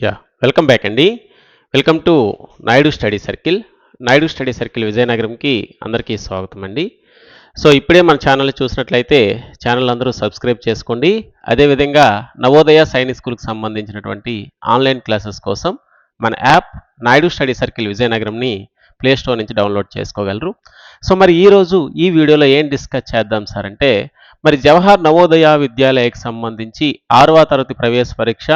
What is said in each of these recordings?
Yeah welcome back అండి welcome to Naidu study circle Naidu study circle విజయనగరంకి అందరికీ స్వాగతం అండి సో ఇప్పుడే మన ఛానల్ చూసినట్లయితే ఛానల్ అందరూ సబ్స్క్రైబ్ చేసుకోండి. అదేవిధంగా నవోదయ సైనిక్ స్కూల్కి సంబంధించినటువంటి ఆన్లైన్ క్లాసెస్ కోసం మన యాప్ నాయుడు స్టడీ సర్కిల్ విజయనగరంని ప్లే స్టోర్ నుంచి డౌన్లోడ్ చేసుకోగలరు. సో మరి ఈరోజు ఈ వీడియోలో ఏం డిస్కస్ చేద్దాం సార్ అంటే మరి జవహర్ నవోదయ విద్యాలయకి సంబంధించి ఆరవ తరగతి ప్రవేశ పరీక్ష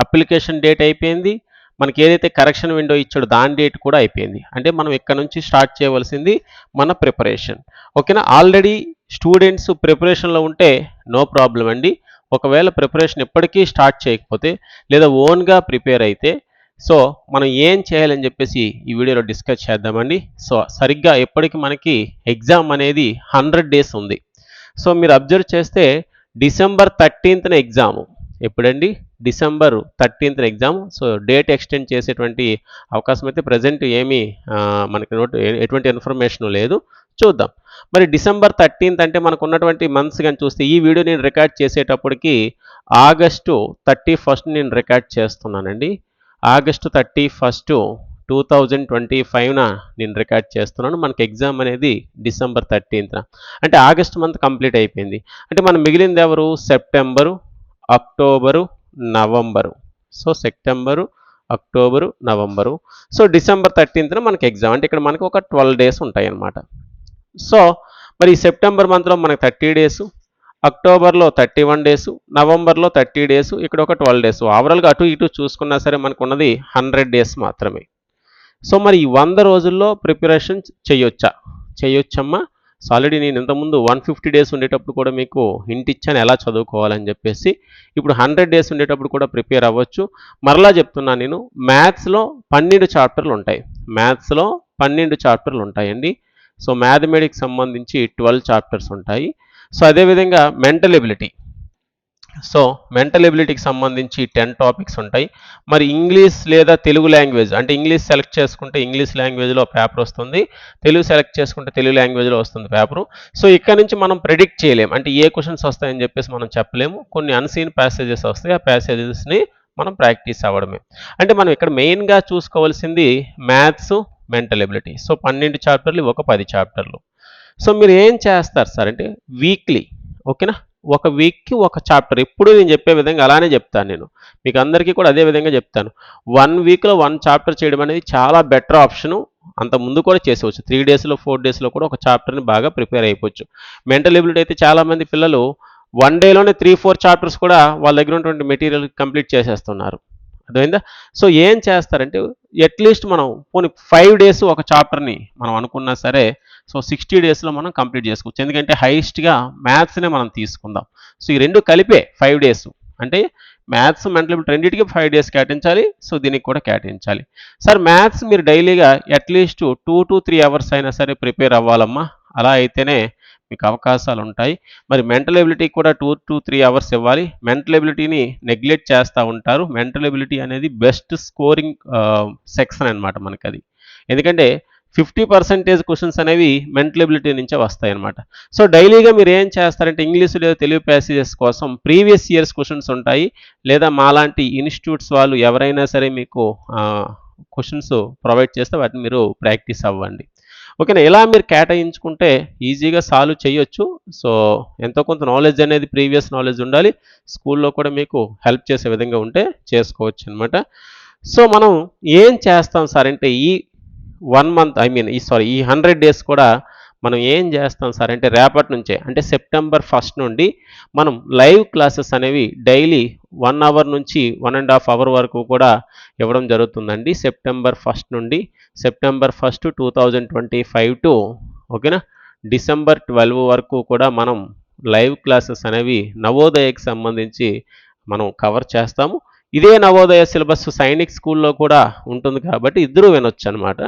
అప్లికేషన్ డేట్ అయిపోయింది. మనకి ఏదైతే కరెక్షన్ విండో ఇచ్చాడో దాని డేట్ కూడా అయిపోయింది. అంటే మనం ఇక్కడ నుంచి స్టార్ట్ చేయవలసింది మన ప్రిపరేషన్. ఓకేనా? ఆల్రెడీ స్టూడెంట్స్ ప్రిపరేషన్లో ఉంటే నో ప్రాబ్లం అండి. ఒకవేళ ప్రిపరేషన్ ఎప్పటికీ స్టార్ట్ చేయకపోతే లేదా ఓన్గా ప్రిపేర్ అయితే సో మనం ఏం చేయాలని చెప్పేసి ఈ వీడియోలో డిస్కస్ చేద్దామండి. సో సరిగ్గా ఎప్పటికి మనకి ఎగ్జామ్ అనేది హండ్రెడ్ డేస్ ఉంది. సో మీరు అబ్జర్వ్ చేస్తే డిసెంబర్ థర్టీన్త్న ఎగ్జాము. ఎప్పుడండి? December thirteenth exam. So date extend చేసేటువంటి అవకాశం అయితే ప్రజెంట్ ఏమీ మనకి నోట్ ఎటువంటి ఇన్ఫర్మేషన్ లేదు. చూద్దాం. మరి డిసెంబర్ థర్టీన్త్ అంటే మనకు ఉన్నటువంటి మంత్స్ కానీ చూస్తే ఈ వీడియో నేను రికార్డ్ చేసేటప్పటికి ఆగస్టు థర్టీ ఫస్ట్ నేను రికార్డ్ చేస్తున్నానండి. August thirty first two thousand twenty ఫైవ్న నేను రికార్డ్ చేస్తున్నాను. మనకి ఎగ్జామ్ అనేది డిసెంబర్ థర్టీన్త్న. అంటే ఆగస్ట్ మంత్ కంప్లీట్ అయిపోయింది. అంటే మనం మిగిలింది ఎవరు? September October November. So September October November. So December థర్టీన్త్న మనకి ఎగ్జామ్. అంటే ఇక్కడ మనకి ఒక ట్వెల్వ్ డేస్ ఉంటాయి అన్నమాట సో మరి ఈ సెప్టెంబర్ మంత్లో మనకి థర్టీ డేస్ అక్టోబర్లో థర్టీ వన్ డేస్ నవంబర్లో థర్టీ డేస్ ఇక్కడ ఒక ట్వెల్వ్ డేస్. ఓవరాల్గా అటు ఇటు చూసుకున్నా సరే మనకు ఉన్నది హండ్రెడ్ డేస్ మాత్రమే. సో మరి ఈ వంద రోజుల్లో ప్రిపరేషన్ చేయొచ్చా చేయొచ్చమ్మా సో ఆల్రెడీ నేను ఇంతకుముందు వన్ ఫిఫ్టీ డేస్ ఉండేటప్పుడు కూడా మీకు హింట్ ఇచ్చాను ఎలా చదువుకోవాలని చెప్పేసి. ఇప్పుడు హండ్రెడ్ డేస్ ఉండేటప్పుడు కూడా ప్రిపేర్ అవ్వచ్చు. మరలా చెప్తున్నాను నేను మ్యాథ్స్లో పన్నెండు చాప్టర్లు ఉంటాయి. మ్యాథ్స్లో పన్నెండు చాప్టర్లు ఉంటాయండి. సో మ్యాథమెటిక్స్ సంబంధించి ట్వెల్వ్ చాప్టర్స్ ఉంటాయి. సో అదేవిధంగా మెంటల్ ఎబిలిటీ సో మెంటల్ ఎబిలిటీకి సంబంధించి టెన్ టాపిక్స్ ఉంటాయి. మరి ఇంగ్లీష్ లేదా తెలుగు లాంగ్వేజ్ అంటే ఇంగ్లీష్ సెలెక్ట్ చేసుకుంటే ఇంగ్లీష్ లాంగ్వేజ్లో పేపర్ వస్తుంది తెలుగు సెలెక్ట్ చేసుకుంటే తెలుగు లాంగ్వేజ్లో వస్తుంది పేపరు. సో ఇక్కడ నుంచి మనం ప్రెడిక్ట్ చేయలేం అంటే ఏ క్వశ్చన్స్ వస్తాయని చెప్పేసి మనం చెప్పలేము. కొన్ని అన్సీన్ ప్యాసేజెస్ వస్తాయి ఆ ప్యాసేజెస్ని మనం ప్రాక్టీస్ అవ్వడమే. అంటే మనం ఇక్కడ మెయిన్గా చూసుకోవాల్సింది మ్యాథ్స్ మెంటల్ ఎబిలిటీ. సో పన్నెండు చాప్టర్లు ఒక పది చాప్టర్లు. సో మీరు ఏం చేస్తారు సార్ అంటే వీక్లీ ఓకేనా? ఒక వీక్కి ఒక చాప్టర్. ఎప్పుడు నేను చెప్పే విధంగా అలానే చెప్తాను నేను. మీకు అందరికీ కూడా అదే విధంగా చెప్తాను. వన్ వీక్లో వన్ చాప్టర్ చేయడం అనేది చాలా బెటర్ ఆప్షను. అంత ముందు కూడా చేసేవచ్చు. త్రీ డేస్లో ఫోర్ డేస్లో కూడా ఒక చాప్టర్ని బాగా ప్రిపేర్ అయిపోవచ్చు. మెంటల్ ఎబిలిటీ అయితే చాలామంది పిల్లలు వన్ డేలోనే త్రీ ఫోర్ చాప్టర్స్ కూడా వాళ్ళ దగ్గర ఉన్నటువంటి మెటీరియల్ కంప్లీట్ చేసేస్తున్నారు. అర్థమైందా? సో ఏం చేస్తారంటే అట్లీస్ట్ మనం పోనీ ఫైవ్ డేస్ ఒక చాప్టర్ని మనం అనుకున్నా సరే సో సిక్స్టీ డేస్లో మనం కంప్లీట్ చేసుకోవచ్చు. ఎందుకంటే హైయెస్ట్గా మ్యాథ్స్నే మనం తీసుకుందాం. సో ఈ రెండు కలిపే ఫైవ్ డేస్ అంటే మ్యాథ్స్ మెంటల్ రెండింటికి ఫైవ్ డేస్ కేటాయించాలి సో దీనికి కూడా కేటాయించాలి. సార్ మ్యాథ్స్ మీరు డైలీగా at least two to three hours అయినా సరే ప్రిపేర్ అవ్వాలమ్మా. అలా అయితేనే మీకు అవకాశాలు ఉంటాయి మరి మెంటల్ ఎబిలిటీ కూడా టూ టు త్రీ అవర్స్ ఇవ్వాలి. మెంటల్ ఎబిలిటీని నెగ్లెక్ట్ చేస్తూ ఉంటారు. మెంటల్ ఎబిలిటీ అనేది బెస్ట్ స్కోరింగ్ సెక్షన్ అనమాట మనకి అది ఎందుకంటే ఫిఫ్టీ పర్సెంటేజ్ క్వశ్చన్స్ అనేవి మెంటల్ ఎబిలిటీ నుంచే వస్తాయి అనమాట సో డైలీగా మీరు ఏం చేస్తారంటే ఇంగ్లీష్ లేదా తెలుగు ప్యాసేజెస్ కోసం ప్రీవియస్ ఇయర్స్ క్వశ్చన్స్ ఉంటాయి. లేదా మాలాంటి ఇన్స్టిట్యూట్స్ వాళ్ళు ఎవరైనా సరే మీకు క్వశ్చన్స్ ప్రొవైడ్ చేస్తే వాటిని మీరు ప్రాక్టీస్ అవ్వండి. ఓకేనా? ఇలా మీరు కేటాయించుకుంటే ఈజీగా సాల్వ్ చేయొచ్చు. సో ఎంతో కొంత నాలెడ్జ్ అనేది ప్రీవియస్ నాలెడ్జ్ ఉండాలి. స్కూల్లో కూడా మీకు హెల్ప్ చేసే విధంగా ఉంటే చేసుకోవచ్చు అనమాట సో మనం ఏం చేస్తాం సార్ అంటే ఈ వన్ మంత్ ఐ మీన్ ఈ సారీ ఈ హండ్రెడ్ డేస్ కూడా మనం ఏం చేస్తాం సార్ అంటే రేపటి నుంచే అంటే సెప్టెంబర్ ఫస్ట్ నుండి మనం లైవ్ క్లాసెస్ అనేవి డైలీ వన్ అవర్ నుంచి వన్ అండ్ హాఫ్ అవర్ వరకు కూడా ఇవ్వడం జరుగుతుందండి. సెప్టెంబర్ ఫస్ట్ నుండి September first two thousand twenty five to ఓకేనా? డిసెంబర్ ట్వెల్వ్ వరకు కూడా మనం లైవ్ క్లాసెస్ అనేవి నవోదయకి సంబంధించి మనం కవర్ చేస్తాము. ఇదే నవోదయ సిలబస్ సైనిక్ స్కూల్లో కూడా ఉంటుంది కాబట్టి ఇద్దరూ వినొచ్చు అనమాట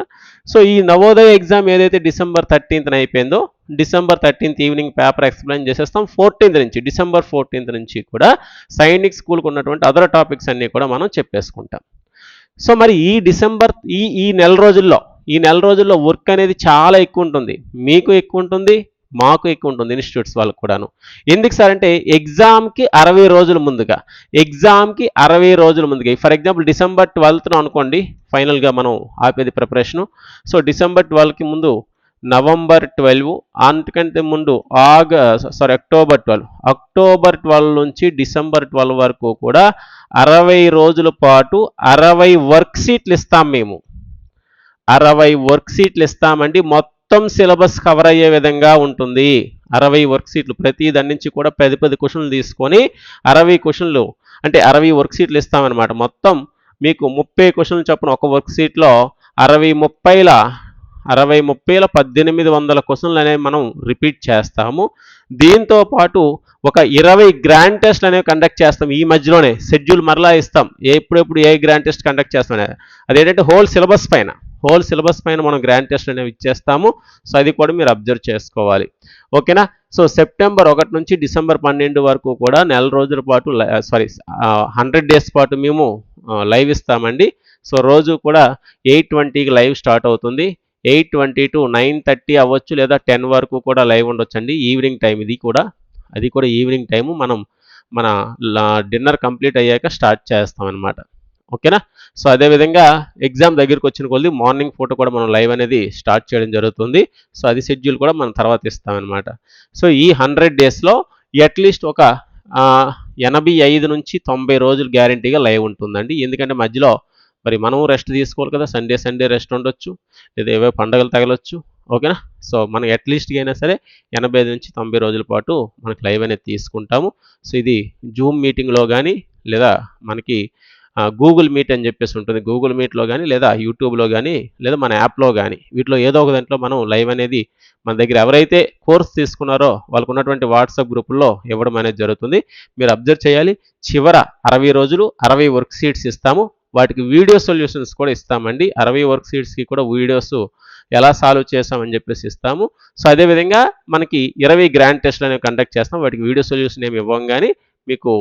సో ఈ నవోదయ ఎగ్జామ్ ఏదైతే డిసెంబర్ థర్టీన్త్న అయిపోయిందో December thirteenth evening paper explain చేసేస్తాం. ఫోర్టీన్త్ నుంచి డిసెంబర్ ఫోర్టీన్త్ నుంచి కూడా సైనిక్ స్కూల్కి ఉన్నటువంటి అదర్ టాపిక్స్ అన్నీ కూడా మనం చెప్పేసుకుంటాం. సో మరి ఈ డిసెంబర్ ఈ ఈ నెల రోజుల్లో ఈ నెల రోజుల్లో వర్క్ అనేది చాలా ఎక్కువ ఉంటుంది. మీకు ఎక్కువ ఉంటుంది? మాకు ఎక్కువ ఉంటుంది ఇన్స్టిట్యూట్స్ వాళ్ళకు కూడాను. ఎందుకు సార్ అంటే ఎగ్జామ్కి అరవై రోజుల ముందుగా ఎగ్జామ్కి అరవై రోజుల ముందుగా ఫర్ ఎగ్జాంపుల్ డిసెంబర్ ట్వెల్త్ను అనుకోండి ఫైనల్గా మనం ఆపేది ప్రిపరేషను సో డిసెంబర్ ట్వెల్వ్కి ముందు నవంబర్ ట్వెల్వ్ అంతకంటే ముందు ఆగ sorry October twelve October twelve నుంచి డిసెంబర్ ట్వెల్వ్ వరకు కూడా అరవై రోజుల పాటు అరవై వర్క్ షీట్లు ఇస్తాం మేము. అరవై వర్క్ షీట్లు ఇస్తామండి మొత్తం మొత్తం సిలబస్ కవర్ అయ్యే విధంగా ఉంటుంది. అరవై వర్క్ షీట్లు ప్రతి దాని నుంచి కూడా పది పది క్వశ్చన్లు తీసుకొని అరవై క్వశ్చన్లు అంటే అరవై వర్క్ షీట్లు ఇస్తామన్నమాట. మొత్తం మీకు ముప్పై క్వశ్చన్లు చొప్పున ఒక వర్క్ షీట్లో అరవై ముప్పైల అరవై ముప్పైల పద్దెనిమిది వందల క్వశ్చన్లు అనేవి మనం రిపీట్ చేస్తాము. దీంతో పాటు ఒక ఇరవై గ్రాండ్ టెస్ట్లు అనేవి కండక్ట్ చేస్తాం. ఈ మధ్యలోనే షెడ్యూల్ మరలా ఇస్తాం. ఎప్పుడెప్పుడు ఏ గ్రాండ్ టెస్ట్ కండక్ట్ చేస్తాం అదేంటంటే హోల్ సిలబస్ పైన. హోల్ సిలబస్ పైన మనం గ్రాండ్ టెస్ట్ అనేవి ఇచ్చేస్తాము. సో అది కూడా మీరు అబ్జర్వ్ చేసుకోవాలి. ఓకేనా సో సెప్టెంబర్ ఒకటి నుంచి డిసెంబర్ పన్నెండు వరకు కూడా నెల రోజుల పాటు సారీ హండ్రెడ్ డేస్ పాటు మేము uh, లైవ్ ఇస్తామండి. సో రోజు కూడా ఎయిట్ ట్వంటీకి లైవ్ స్టార్ట్ అవుతుంది. Eight twenty to nine thirty అవ్వచ్చు లేదా టెన్ వరకు కూడా లైవ్ ఉండొచ్చు అండి ఈవినింగ్ టైం ఇది కూడా. అది కూడా ఈవినింగ్ టైము మనం మన డిన్నర్ కంప్లీట్ అయ్యాక స్టార్ట్ చేస్తాం అనమాట ఓకేనా? సో అదేవిధంగా ఎగ్జామ్ దగ్గరికి వచ్చిన కొద్ది మార్నింగ్ ఫోటో కూడా మనం లైవ్ అనేది స్టార్ట్ చేయడం జరుగుతుంది. సో అది షెడ్యూల్ కూడా మనం తర్వాత ఇస్తామన్నమాట. సో ఈ హండ్రెడ్ డేస్లో అట్లీస్ట్ ఒక ఎనభై ఐదు నుంచి తొంభై రోజులు గ్యారంటీగా లైవ్ ఉంటుందండి. ఎందుకంటే మధ్యలో మరి మనం రెస్ట్ తీసుకోవాలి కదా సండే సండే రెస్ట్ ఉండొచ్చు. లేదా ఏవో పండుగలు తగలొచ్చు. ఓకేనా? సో మనం అట్లీస్ట్గా అయినా సరే ఎనభై ఐదు నుంచి తొంభై రోజుల పాటు మనకి లైవ్ అనేది తీసుకుంటాము. సో ఇది జూమ్ మీటింగ్లో కానీ లేదా మనకి గూగుల్ మీట్ అని చెప్పేసి ఉంటుంది. గూగుల్ మీట్లో కానీ లేదా యూట్యూబ్లో కానీ లేదా మన యాప్లో కానీ వీటిలో ఏదో ఒక దాంట్లో మనం లైవ్ అనేది మన దగ్గర ఎవరైతే కోర్స్ తీసుకున్నారో వాళ్ళకు ఉన్నటువంటి వాట్సాప్ గ్రూపుల్లో ఇవ్వడం అనేది జరుగుతుంది. మీరు అబ్జర్వ్ చేయాలి. చివర అరవై రోజులు అరవై వర్క్ షీట్స్ ఇస్తాము. వాటికి వీడియో సొల్యూషన్స్ కూడా ఇస్తామండి. అరవై వర్క్ షీట్స్కి కూడా వీడియోస్ ఎలా సాల్వ్ చేస్తామని చెప్పేసి ఇస్తాము. సో అదేవిధంగా మనకి ఇరవై గ్రాండ్ టెస్ట్లు అనేవి కండక్ట్ చేస్తాం. వాటికి వీడియో సొల్యూషన్ ఏమి ఇవ్వం కానీ మీకు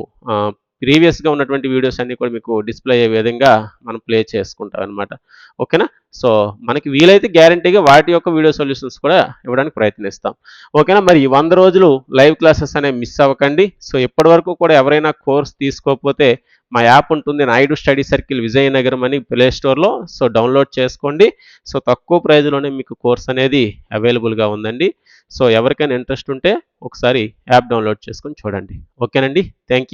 ప్రీవియస్గా ఉన్నటువంటి వీడియోస్ అన్నీ కూడా మీకు డిస్ప్లే అయ్యే విధంగా మనం ప్లే చేసుకుంటాం అనమాట ఓకేనా? సో మనకి వీలైతే గ్యారంటీగా వాటి యొక్క వీడియో సొల్యూషన్స్ కూడా ఇవ్వడానికి ప్రయత్నిస్తాం. ఓకేనా? మరి వంద రోజులు లైవ్ క్లాసెస్ అనేవి మిస్ అవ్వకండి. సో ఇప్పటి వరకు కూడా ఎవరైనా కోర్స్ తీసుకోకపోతే మా యాప్ ఉంటుంది నాయుడు స్టడీ సర్కిల్ విజయనగరం అని ప్లే స్టోర్లో సో డౌన్లోడ్ చేసుకోండి. సో తక్కువ ప్రైజ్లోనే మీకు కోర్స్ అనేది అవైలబుల్గా ఉందండి. సో ఎవరికైనా ఇంట్రెస్ట్ ఉంటే ఒకసారి యాప్ డౌన్లోడ్ చేసుకొని చూడండి. ఓకేనండి? Thank